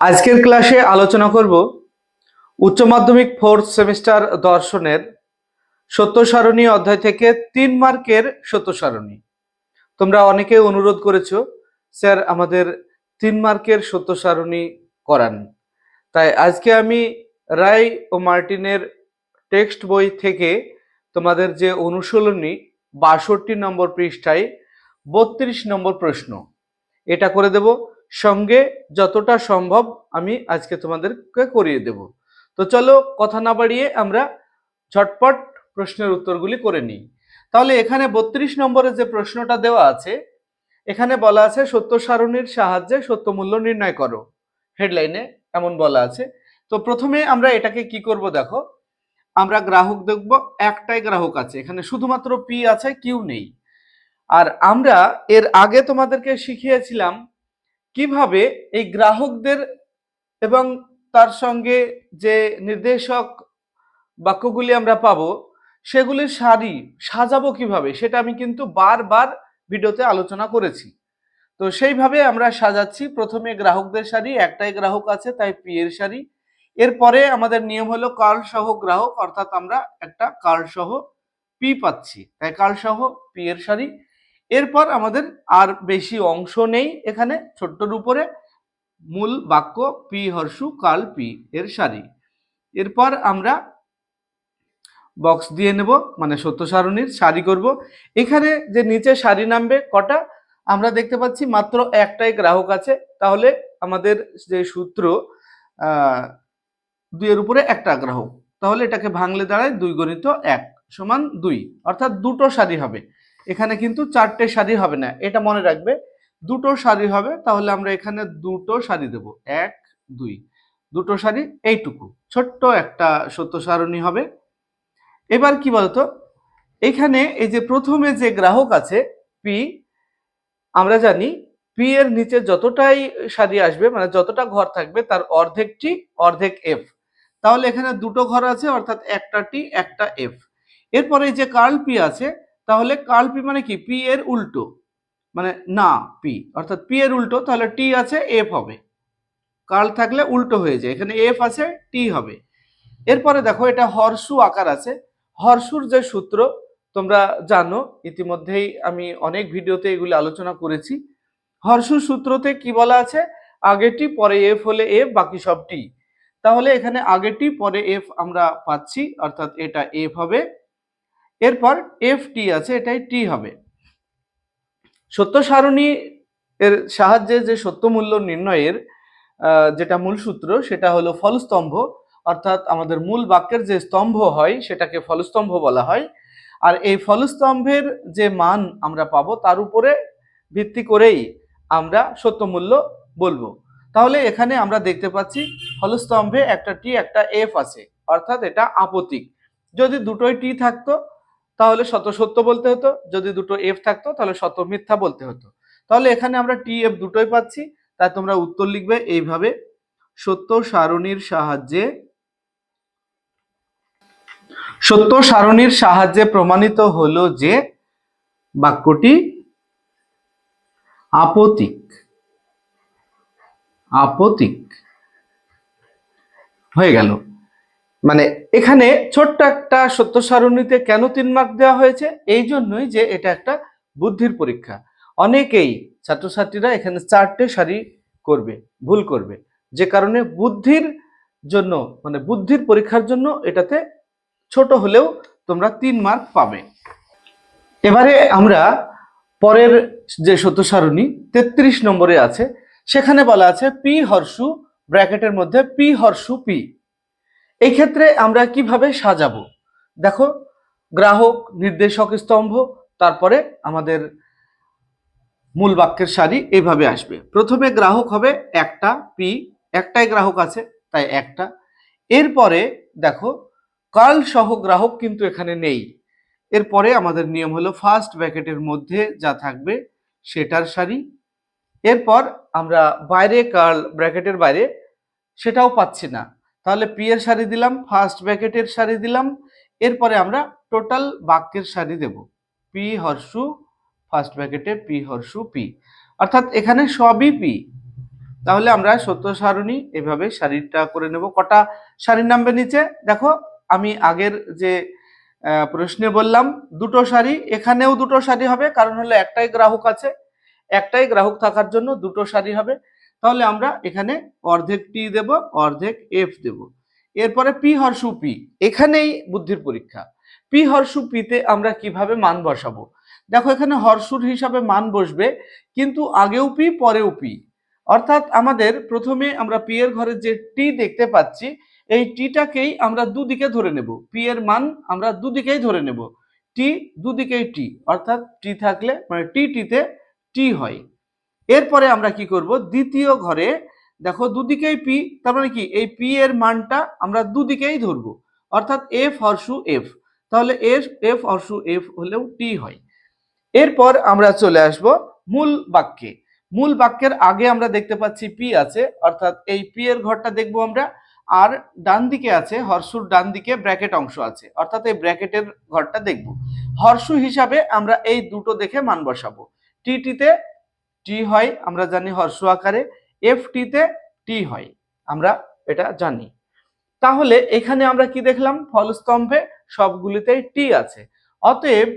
আজকের ক্লাসে আলোচনা করব উচ্চ মাধ্যমিক ফোর্থ সেমিস্টার দর্শনের সত্য সারণী অধ্যায় থেকে তিন মার্কের সত্য সারণী তোমরা অনেকে অনুরোধ করেছ, স্যার, আমাদের তিন মার্কের সত্য সারণী করান। তাই আজকে আমি রায় ও মার্টিনের টেক্সট বই থেকে তোমাদের যে অনুশীলনী বাষট্টি নম্বর পৃষ্ঠায় বত্রিশ নম্বর প্রশ্ন, এটা করে দেব। সঙ্গে যতটা সম্ভব আমি আজকে তোমাদেরকে করিয়ে দেব। তো চলো কথা না বাড়িয়ে আমরা ঝটপট প্রশ্নের উত্তরগুলি করে নিই। তাহলে এখানে বত্রিশ নম্বরে যে প্রশ্নটা দেওয়া আছে, এখানে বলা আছে, সত্য সারণীর সাহায্যে সত্য মূল্য নির্ণয় করো। হেডলাইনে এমন বলা আছে। তো প্রথমে আমরা এটাকে কি করব দেখো, আমরা গ্রাহক দেখব, একটাই গ্রাহক আছে। এখানে শুধুমাত্র পি আছে কিউ নেই। আর আমরা এর আগে তোমাদেরকে শিখিয়েছিলাম কীভাবে এই গ্রাহকদের এবং তার সঙ্গে যে নির্দেশক বাক্যগুলি আমরা পাবো, সেগুলির সারি সাজাবো কীভাবে, সেটা আমি কিন্তু বারবার ভিডিওতে আলোচনা করেছি। তো সেইভাবে আমরা সাজাচ্ছি। প্রথমে গ্রাহকদের সারি, একটাই গ্রাহক আছে, তাই পি এর সারি। এরপরে আমাদের নিয়ম হলো কার্ল সহ গ্রাহক, অর্থাৎ আমরা একটা কার্ল সহ পি পাচ্ছি। তাই কার্ল সহ পি এর সারি। এরপর আমাদের আর বেশি অংশ নেই এখানে, ছোট্টর উপরে, মূল বাক্য পি হর্ষু, কাল পি, এর সারি। এরপর আমরা বক্স দিয়ে নেব মানে সত্য সারণীর সারি করব। এখানে যে নিচে সারি নামবে কটা, আমরা দেখতে পাচ্ছি মাত্র একটাই গ্রাহক আছে। তাহলে আমাদের যে সূত্র দুইয়ের উপরে একটা গ্রাহক। তাহলে এটাকে ভাঙলে দাঁড়ায় দুই গণিত এক সমান দুই, অর্থাৎ দুটো সারি হবে। এখানে কিন্তু চারটে সারি হবে না, এটা মনে রাখবে। দুটো সারি হবে, তাহলে আমরা এখানে দুটো সারি দেব, এক, দুই। দুটো সারি এইটুকু। ছোট্ট একটা সত্য সারণী হবে। এবার কি বলতো, এখানে এই যে প্রথমে যে গ্রাহক আছে পি আমরা জানি পি এর নিচে যতটাই সারি আসবে মানে যতটা ঘর থাকবে, তার অর্ধেকটি অর্ধেক এফ তাহলে এখানে দুটো ঘর আছে, অর্থাৎ একটা টি একটা এফ এরপরে যে কার্ল পি আছে তাহলে কার্ল পি মানে কি? পি এর উল্টো। মানে না, পি। অর্থাৎ পি এর উল্টো, তাহলে টি আছে, এফ হবে। কার্ল থাকলে উল্টো হয়ে যায়। এখানে এফ আছে, টি হবে। এরপরে দেখো, এটা হর্ষু আকার আছে। হর্ষুর যে সূত্র, তোমরা জানো, ইতিমধ্যেই আমি অনেক ভিডিওতে এগুলি আলোচনা করেছি। হর্ষুর সূত্রতে কি বলা আছে? আগেটি পরে এফ হলে এফ, বাকি সব টি। তাহলে এখানে আগেটি পরে এফ আমরা পাচ্ছি, অর্থাৎ এটা এফ হবে। এরপর এফ টি আছে, এটাই টি হবে। সত্য সারণী এর সাহায্যে যে সত্য মূল্য নির্ণয়ের যেটা মূল সূত্র, সেটা হলো ফলস্তম্ভ। অর্থাৎ আমাদের মূল বাক্যের যে স্তম্ভ হয়, সেটাকে ফলস্তম্ভ বলা হয়। আর এই ফলস্তম্ভের যে মান আমরা পাবো, তার উপরে ভিত্তি করেই আমরা সত্য মূল্য বলব। তাহলে এখানে আমরা দেখতে পাচ্ছি, ফলস্তম্ভে একটা টি একটা এফ আছে। অর্থাৎ এটা আপতিক। যদি দুটোই টি থাকতো তাহলে শত সত্য বলতে হতো। যদি দুটো এফ থাকতো, তাহলে শত মিথ্যা বলতে হতো। তাহলে এখানে আমরা টি এফ দুটোই পাচ্ছি। তাই তোমরা উত্তর লিখবে এইভাবে, সত্য সারণীর সাহায্যে, সত্য সারণীর সাহায্যে প্রমাণিত হলো যে বাক্যটি আপতিক। আপতিক। হয়ে গেল। মানে এখানে ছোট্ট একটা সত্য সারণীতে কেন তিন মার্ক দেওয়া হয়েছে? এই জন্যই যে এটা একটা বুদ্ধির পরীক্ষা। অনেকেই ছাত্রছাত্রীরা এখানে চারটে সারি করবে, ভুল করবে। যে কারণে বুদ্ধির জন্য মানে বুদ্ধির পরীক্ষার জন্য এটাতে ছোট হলেও তোমরা তিন মার্ক পাবে। এবারে আমরা পরের যে সত্য সারণী, তেত্রিশ নম্বরে আছে, সেখানে বলা আছে পি হর্ষু ব্র্যাকেটের মধ্যে পি হর্ষু পি। এই ক্ষেত্রে আমরা কীভাবে সাজাবো? দেখো, গ্রাহক, নির্দেশক স্তম্ভ, তারপরে আমাদের মূল বাক্যের সারি এইভাবে আসবে। প্রথমে গ্রাহক হবে একটা, পি, একটাই গ্রাহক আছে, তাই একটা। এরপরে দেখো কার্ল সহ গ্রাহক কিন্তু এখানে নেই। এরপরে আমাদের নিয়ম হলো ফার্স্ট ব্র্যাকেটের মধ্যে যা থাকবে সেটার সারি। এরপর আমরা বাইরে কার্ল ব্র্যাকেটের বাইরে সেটাও পাচ্ছি না। তাহলে পি এর সারি দিলাম ফার্স্ট ব্র্যাকেটের সারি দিলাম, এরপরে আমরা টোটাল বাক্যের সারি দেব। পি হর্ষু ফার্স্ট ব্র্যাকেটে পি হর্ষু পি অর্থাৎ এখানে সবই পি তাহলে আমরা সত্য সারণী এভাবে শাড়িটা করে নেব। কটা শাড়ির নামবে নিচে? দেখো, আমি আগের যে প্রশ্নে বললাম, দুটো শাড়ি, এখানেও দুটো শাড়ি হবে, কারণ হলো একটাই গ্রাহক আছে। একটাই গ্রাহক থাকার জন্য দুটো শাড়ি হবে। তাহলে আমরা এখানে অর্ধেক টি দেব, অর্ধেক এফ দেব। এরপরে পি হর্ষু পি এখানেই বুদ্ধির পরীক্ষা। পি হর্ষু পিতে আমরা কীভাবে মান বসাবো? দেখো এখানে হর্ষুর হিসাবে মান বসবে, কিন্তু আগেও পি পরেও পি অর্থাৎ আমাদের প্রথমে আমরা পি এর ঘরে যে টি দেখতে পাচ্ছি, এই টিটাকেই আমরা দুদিকে ধরে নেব। পি এর মান আমরা দুদিকেই ধরে নেব। টি দুদিকেই টি অর্থাৎ টি থাকলে মানে টি টিতে টি হয়। এরপরে আমরা কি করব? দ্বিতীয় ঘরে, দেখো দুদিকেই পি তার মানে কি? এই পি এর মানটা আমরা দুদিকেই ধরবো। অর্থাৎ এফ হর্ষু এফ তাহলে এফ এফ হর্ষু এফ হলেও টি হয়। এরপর আমরা চলে আসব মূল বাক্যে। মূল বাক্যের আগে আমরা দেখতে পাচ্ছি পি আছে, অর্থাৎ এই পি এর ঘরটা দেখব আমরা। আর ডান দিকে আছে হর্ষুর ডান দিকে ব্র্যাকেট অংশ আছে। অর্থাৎ এই ব্র্যাকেটের ঘরটা দেখব। হর্ষু হিসাবে আমরা এই দুটো দেখে মান বসাবো। টি টিতে টি হয়, আমরা জানি হর্ষ আকারে, এফ টিতে টি হয়, আমরা এটা জানি। তাহলে এখানে আমরা কি দেখলাম? ফলস্তম্ভে সবগুলিতেই টি আছে। অতএব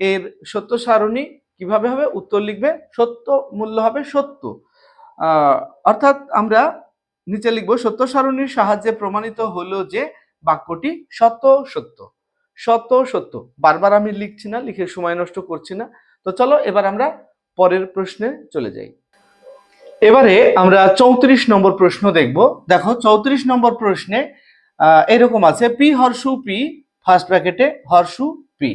এর সত্য সারণী কীভাবে হবে? উত্তর লিখবে, সত্য মূল্য হবে সত্য। অর্থাৎ আমরা নিচে লিখব, সত্য সারণীর সাহায্যে প্রমাণিত হলো যে বাক্যটি সত্য সত্য। সত্য সত্য। বারবার আমি লিখছি না, লিখে সময় নষ্ট করছি না। তো চলো এবার আমরা পরের প্রশ্নে চলে যাই। এবারে আমরা চৌত্রিশ নম্বর প্রশ্ন দেখব। দেখো, চৌত্রিশ নম্বর প্রশ্নে এরকম আছে, পি হর্ষু পি, ফার্স্ট ব্র্যাকেটে হর্ষু পি।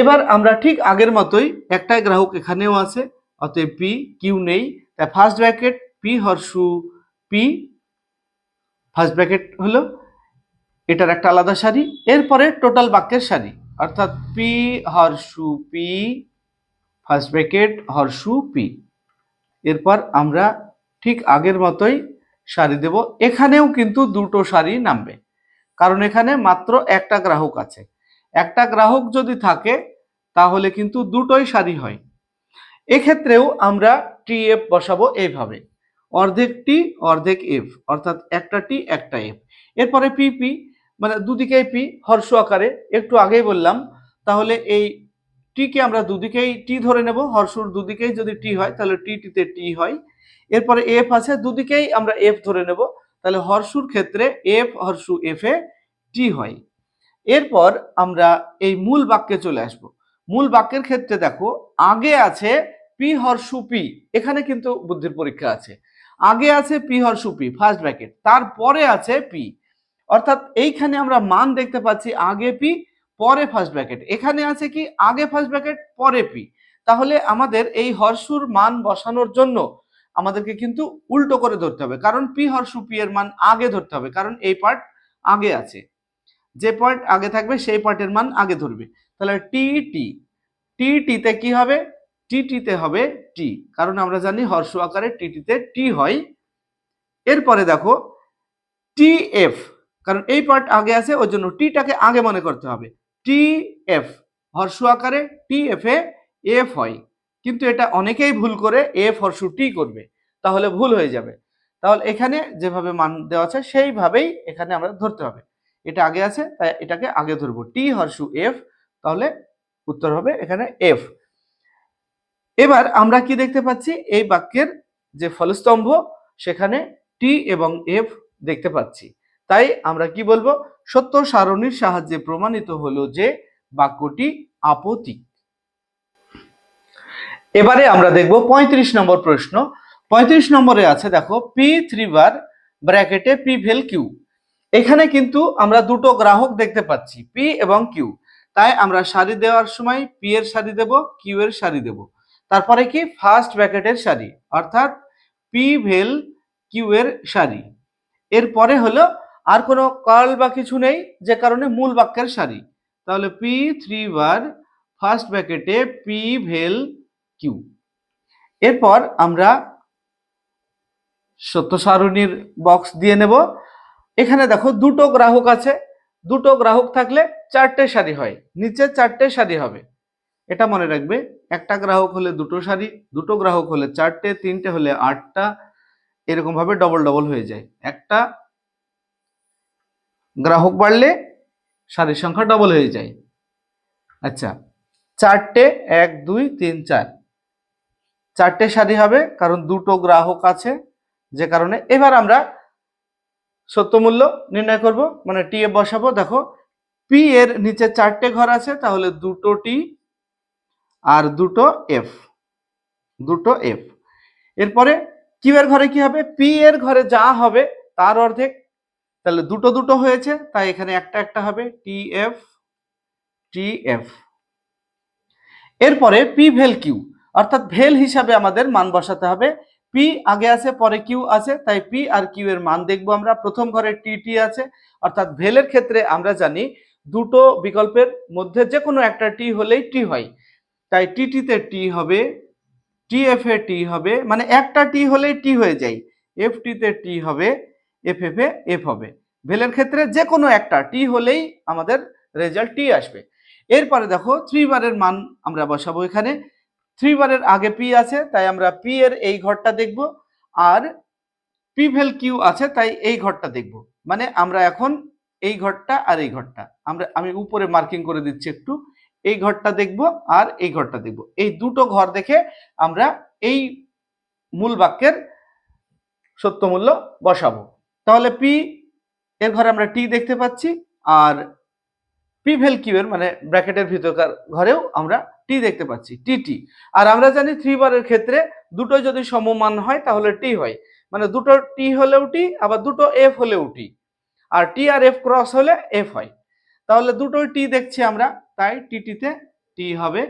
এবার আমরা ঠিক আগের মতোই একটাই গ্রাহক এখানেও আছে, অতএব পি কিউ নেই। তাই ফার্স্ট ব্র্যাকেট, পি হর্ষু পি, ফার্স্ট ব্র্যাকেট হলো এটার একটা আলাদা সারি। এরপরে টোটাল বাক্যের সারি, অর্থাৎ পি হর্ষু পি ফার্স্ট ব্র্যাকেট হর্ষু পি এরপর আমরা ঠিক আগের মতোই সারি দেব। এখানেও কিন্তু দুটো সারি নামবে। কারণ এখানে মাত্র একটা গ্রাহক আছে। একটা গ্রাহক যদি থাকে, তাহলে কিন্তু দুটোই সারি হয়। এক্ষেত্রেও আমরা টি এফ বসাবো এইভাবে। অর্ধেক টি অর্ধেক এফ অর্থাৎ একটা টি একটা এফ এরপরে পি পি মানে দুদিকেই পি হর্ষ আকারে। একটু আগেই বললাম, তাহলে এই টিকে আমরা দুদিকেই টি ধরে নেব হর্ষর দুদিকেই যদি টি হয়, তাহলে টি টিতে টি হয়। এরপরে এফ আছে, দুদিকেই আমরা এফ ধরে নেব, তাহলে হর্ষুর ক্ষেত্রে এফ হর্ষু এফ এ টি হয়। এরপর আমরা এই মূল বাক্যে চলে আসব। মূল বাক্যের ক্ষেত্রে দেখো, আগে আছে পি হর্ষু পি এখানে কিন্তু বুদ্ধির পরীক্ষা আছে। আগে আছে পি হর্ষু পি ফার্স্ট ব্র্যাকেট তারপরে আছে পি অর্থাৎ এইখানে আমরা মান দেখতে পাচ্ছি, আগে পি পরে ফার্স্ট ব্র্যাকেট এখানে আছে কি? আগে ফার্স্ট ব্র্যাকেট পরে পি তাহলে আমাদের এই হর্ষুর মান বসানোর জন্য আমাদেরকে কিন্তু উল্টো করে ধরতে হবে। কারণ পি হর্ষু পি এর মান আগে ধরতে হবে। কারণ এই পার্ট আগে আছে। যে পার্ট আগে থাকবে, সেই পার্টের মান আগে ধরবে। তাহলে টি টি টি টিতে কি হবে? টি টিতে হবে টি কারণ আমরা জানি হর্ষ আকারে টি টিতে টি হয়। এরপরে দেখো টি এফ কারণ এই পার্ট আগে আছে, ওই জন্য টিটাকে আগে মনে করতে হবে। টি এফ হর্ষ আকারে টি এফ এ এফ হয়। কিন্তু এটা অনেকেই ভুল করে এফ হর্ষ টি করবে। তাহলে ভুল হয়ে যাবে। তাহলে এখানে যেভাবে মান দেওয়া আছে, সেইভাবেই এখানে আমরা ধরতে হবে। এটা আগে আছে, তাই এটাকে আগে ধরবো। টি হর্ষু এফ তাহলে উত্তর হবে এখানে এফ এবার আমরা কি দেখতে পাচ্ছি? এই বাক্যের যে ফলস্তম্ভ, সেখানে টি এবং এফ দেখতে পাচ্ছি। তাই আমরা কি বলব? সত্য সারণীর সাহায্যে প্রমাণিত হলো যে বাক্যটি আপতিক। এবারে আমরা দেখব পঁয়ত্রিশ নম্বর প্রশ্ন। পঁয়ত্রিশ নম্বরে আছে, দেখো পি থ্রি বার ব্র্যাকেটে পি ভেল কিউ এখানে কিন্তু আমরা দুটো গ্রাহক দেখতে পাচ্ছি পি এবং কিউ তাই আমরা সারি দেওয়ার সময় পি এর সারি দেব কিউ এর সারি দেব। তারপরে কি? ফার্স্ট ব্র্যাকেটের সারি, অর্থাৎ পি ভেল কিউ এর সারি। এরপরে হলো আর কোনো কার্ল বা কিছু নেই, যে কারণে মূল বাক্যের সারি। তাহলে পি থ্রি বার ফার্স্ট ব্র্যাকেটে পি ভেল কিউ এরপর আমরা সত্য সারণীর বক্স দিয়ে নেব। এখানে দেখো দুটো গ্রাহক আছে। দুটো গ্রাহক থাকলে চারটে সারি হয়। নিচে চারটে সারি হবে। এটা মনে রাখবে, একটা গ্রাহক হলে দুটো সারি, দুটো গ্রাহক হলে চারটে, তিনটে হলে আটটা এরকম ভাবে ডবল ডবল হয়ে যায়। একটা গ্রাহক বাড়লে সারির সংখ্যা ডবল হয়ে যায়। আচ্ছা চারটে এক, দুই, তিন, চার। চারটে সারি হবে কারণ দুটো গ্রাহক আছে, যে কারণে এবার আমরা সত্য মূল্য নির্ণয় করব মানে টি এ বসাবো। দেখো পি এর নিচে চারটে ঘর আছে, তাহলে দুটো টি আর দুটো এফ দুটো এফ এরপরে কিউ এর ঘরে কি হবে? পি এর ঘরে যা হবে, তার অর্ধেক তাহলে দুটো দুটো হয়েছে, তাই এখানে একটা একটা হবে টি এফ টি এফ এরপরে পি ভেল কিউ অর্থাৎ ভেল হিসাবে আমাদের মান বসাতে হবে। পি আগে আছে, পরে কিউ আছে, তাই পি আর কিউ এর মান দেখব আমরা। প্রথম ঘরে টি টি আছে, অর্থাৎ ভেলের ক্ষেত্রে আমরা জানি দুটো বিকল্পের মধ্যে যে কোনো একটা টি হলেই টি হয়। তাই টিটিতে টি হবে টি এফ এ টি হবে মানে একটা টি হলেই টি হয়ে যায়। এফ টিতে টি হবে এফ এফ এফ হবে। ভেলের ক্ষেত্রে যে কোনো একটা টি হলেই আমাদের রেজাল্ট টি আসবে। এরপরে দেখো থ্রি বারের মান আমরা বসাবো এখানে। থ্রি বারের আগে পি আছে, তাই আমরা পি এর এই ঘরটা দেখব। আর পি ভেল কিউ আছে, তাই এই ঘরটা দেখব। মানে আমরা এখন এই ঘরটা আর এই ঘরটা। আমরা, আমি উপরে মার্কিং করে দিচ্ছি একটু। এই ঘরটা দেখব আর এই ঘরটা দেখব। এই দুটো ঘর দেখে আমরা এই মূল বাক্যের সত্য মূল্য বসাবো। তাহলে পি এর ঘরে আমরা টি দেখতে পাচ্ছি, আর পি ভেল কিউ এর মানে ব্র্যাকেটের ভিতরকার ঘরেও আমরা টি দেখতে পাচ্ছি টি টি আর আমরা জানি থ্রি বারের ক্ষেত্রে দুটো যদি সমমান হয়, তাহলে টি হয়। মানে দুটো টি হলেও টি আবার দুটো এফ হলেও টি আর টি আর এফ ক্রস হলে এফ হয়। তাহলে দুটোই টি দেখছি আমরা, তাই টিটিতে টি হবে।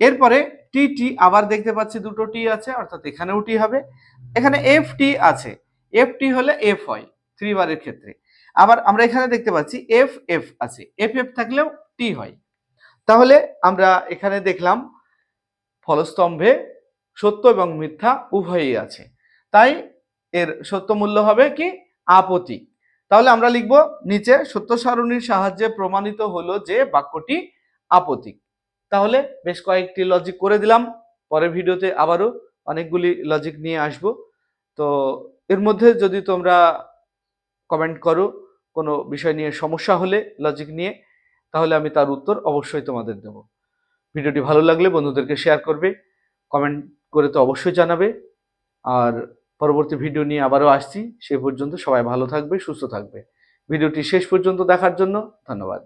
এরপরে টি টি আবার দেখতে পাচ্ছি দুটো টি আছে, অর্থাৎ এখানেও টি হবে। এখানে এফ টি আছে। এফ টি হলে এফ হয় থ্রি বারের ক্ষেত্রে। আবার আমরা এখানে দেখতে পাচ্ছি এফ এফ আছে এফ এফ থাকলেও টি হয়। তাহলে আমরা এখানে দেখলাম ফলস্তম্ভে সত্য এবং মিথ্যা উভয়ই আছে। তাই এর সত্য মূল্য হবে কি? আপতি তাহলে আমরা লিখব, নিচে সত্য সারণীর সাহায্যে প্রমাণিত হলো যে বাক্যটি আপতিক তাহলে বেশ কয়েকটি লজিক করে দিলাম, পরের ভিডিওতে আবারও অনেকগুলি লজিক নিয়ে আসব। তো এর মধ্যে যদি তোমরা কমেন্ট করো, কোনো বিষয় নিয়ে সমস্যা হলে লজিক নিয়ে, তাহলে আমি তার উত্তর অবশ্যই তোমাদের দেব। ভিডিওটি ভালো লাগলে বন্ধুদেরকে শেয়ার করবে কমেন্ট করে তো অবশ্যই জানাবে। আর পরবর্তী ভিডিও নিয়ে আবারও আসছি সে পর্যন্ত সবাই ভালো থাকবে, সুস্থ থাকবে। ভিডিওটি শেষ পর্যন্ত দেখার জন্য ধন্যবাদ।